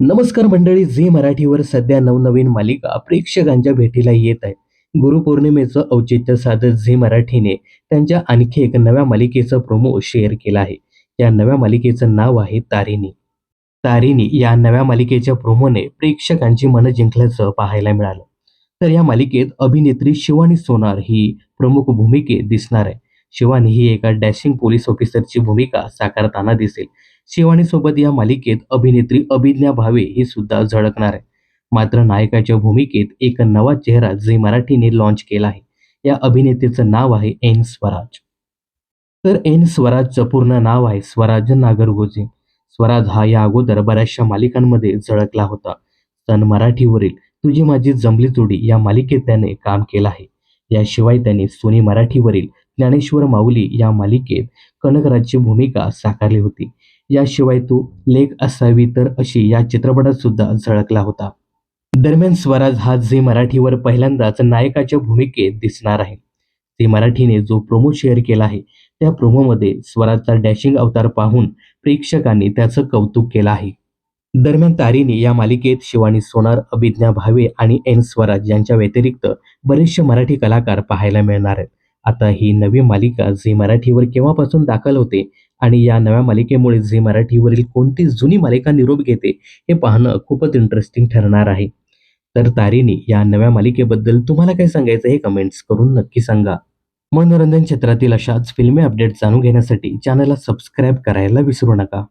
नमस्कार मंडळी झी मराठीवर सध्या नवनवीन मालिका प्रेक्षकांच्या भेटीला येत आहे गुरुपौर्णिमेचं औचित्य साधत झी मराठीने त्यांच्या आणखी एक नव्या मालिकेचा प्रोमो शेअर केला आहे. या नव्या मालिकेचं नाव आहे तारिणी. तारिणी या नव्या मालिकेच्या प्रोमोने प्रेक्षकांची मनं जिंकल्याचं पाहायला मिळालं. तर या मालिकेत अभिनेत्री शिवानी सोनार ही प्रमुख भूमिकेत दिसणार आहे. शिवानी ही एका डॅशिंग पोलीस ऑफिसरची भूमिका साकारताना दिसेल. शिवानीसोबत या मालिकेत अभिनेत्री अभिज्ञा भावे ही सुद्धा झळकणार आहे. मात्र नायकाच्या भूमिकेत एक नवा चेहरा झी मराठीने लॉन्च केला आहे. या अभिनेत्रीचं नाव आहे एन स्वराज. तर एन स्वराजचं पूर्ण नाव आहे स्वराज नागरगोजे. स्वराज हा या अगोदर बऱ्याचशा मालिकांमध्ये झळकला होता. सन मराठीवरील तुझी माझी जमली जोडी या मालिकेत त्याने काम केलं आहे. याशिवाय त्याने सोनी मराठीवरील ज्ञानेश्वर माऊली या मालिकेत कनकराजची भूमिका साकारली होती. याशिवाय तो लेख असावी तर अशी या चित्रपटात सुद्धा झळकला होता. दरम्यान स्वराज हा झी मराठीवर पहिल्यांदाच नायकाच्या भूमिकेत दिसणार आहे. झी मराठीने जो प्रोमो शेअर केला आहे त्या प्रोमोमध्ये स्वराजचा डॅशिंग अवतार पाहून प्रेक्षकांनी त्याचं कौतुक केलं आहे. दरम्यान तारीने या मालिकेत शिवानी सोनार अभिज्ञा भावे आणि एन स्वराज यांच्या व्यतिरिक्त बरेचसे मराठी कलाकार पाहायला मिळणार आहेत. आता ही नवी मालिका झी मराठीवर केव्हापासून दाखल होते आणि या नव्या मालिकेमुळे झी मराठीवरील कोणती जुनी मालिका निरोप घेते हे पाहणं खूपच इंटरेस्टिंग ठरणार आहे. तर तारिणी या नव्या मालिकेबद्दल तुम्हाला काय सांगायचं हे कमेंट्स करून नक्की सांगा. मनोरंजन क्षेत्रातील अशाच फिल्मी अपडेट जाणून घेण्यासाठी चॅनलला सबस्क्राईब करायला विसरू नका.